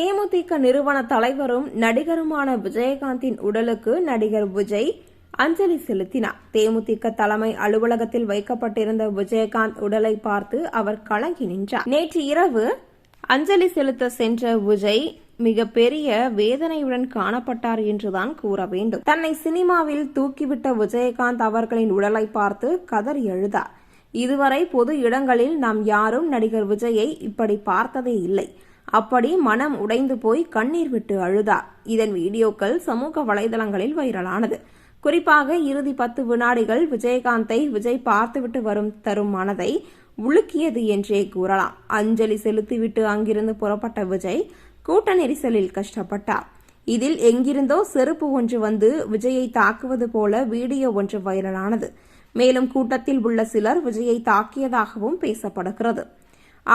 தேமுதிக நிறுவன தலைவரும் நடிகருமான விஜயகாந்தின் உடலுக்கு நடிகர் விஜய் அஞ்சலி செலுத்தினார். தேமுதிக தலைமை அலுவலகத்தில் வைக்கப்பட்டிருந்த விஜயகாந்த் உடலை பார்த்து அவர் கலங்கி நின்றார். நேற்று இரவு அஞ்சலி செலுத்த சென்ற விஜய் மிக பெரிய வேதனையுடன் காணப்பட்டார் என்றுதான் கூற வேண்டும். தன்னை சினிமாவில் தூக்கிவிட்ட விஜயகாந்த் அவர்களின் உடலை பார்த்து கதறி எழுதார் இதுவரை பொது இடங்களில் நாம் யாரும் நடிகர் விஜயை இப்படி பார்த்ததே இல்லை. அப்படி மனம் உடைந்து போய் கண்ணீர் விட்டு அழுதார் இதன் வீடியோக்கள் சமூக வலைதளங்களில் வைரலானது. குறிப்பாக இறுதி பத்து வினாடிகள் விஜயகாந்தை விஜய் பார்த்துவிட்டு வரும் தரும் மனதை உலுக்கியது என்றே கூறலாம். அஞ்சலி செலுத்திவிட்டு அங்கிருந்து புறப்பட்ட விஜய் கூட்ட நெரிசலில் கஷ்டப்பட்டார். இதில் எங்கிருந்தோ செருப்பு ஒன்று வந்து விஜயை தாக்குவது போல வீடியோ ஒன்று வைரலானது. மேலும் கூட்டத்தில் உள்ள சிலர் விஜயை தாக்கியதாகவும் பேசப்படுகிறது.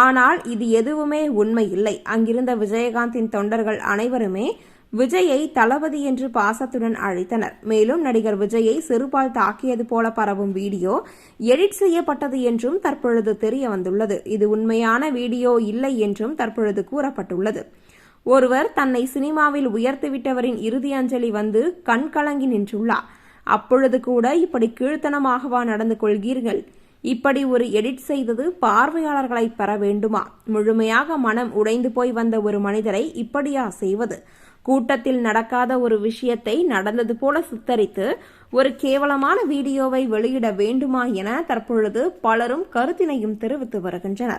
ஆனால் இது எதுவுமே உண்மை இல்லை. அங்கிருந்த விஜயகாந்தின் தொண்டர்கள் அனைவருமே விஜயை தளபதி என்று பாசத்துடன் அழைத்தனர். மேலும் நடிகர் விஜயை சிறுபால் தாக்கியது போல பரவும் வீடியோ எடிட் செய்யப்பட்டது என்றும் தற்பொழுது தெரிய வந்துள்ளது. இது உண்மையான வீடியோ இல்லை என்றும் தற்பொழுது கூறப்பட்டுள்ளது. ஒருவர் தன்னை சினிமாவில் உயர்த்திவிட்டவரின் இறுதி அஞ்சலி வந்து கண்கலங்கி நின்றுள்ளார். அப்பொழுது கூட இப்படி கீழ்த்தனமாகவா நடந்து கொள்கிறீர்கள்? இப்படி ஒரு எடிட் செய்தது பார்வையாளர்களை பெற வேண்டுமா? முழுமையாக மனம் உடைந்து போய் வந்த ஒரு மனிதரை இப்படியா செய்வது? கூட்டத்தில் நடக்காத ஒரு விஷயத்தை நடந்தது போல சித்தரித்து ஒரு கேவலமான வீடியோவை வெளியிட வேண்டுமா என தற்பொழுது பலரும் கருத்தினையும் தெரிவித்து வருகின்றனர்.